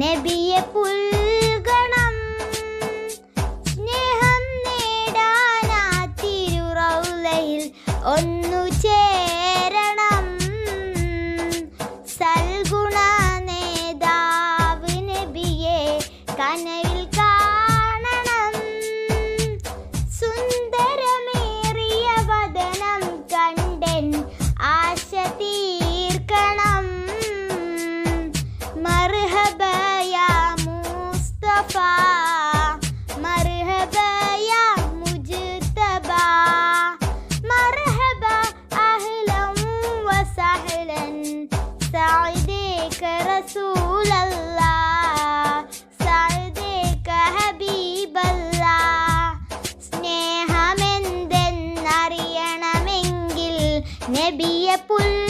നബിയെ പുൽകണം സ്നേഹം നേടാനാ തിരുറൗലയിൽ ഒന്നു ചേരണം. സൽഗുണ നേതാവ് നബിയെ കനവിൽ കാണണം. സുന്ദരമേറിയ വദനം കണ്ടൻ ആശ തീർക്കണം. നബിയെ പുൽകണം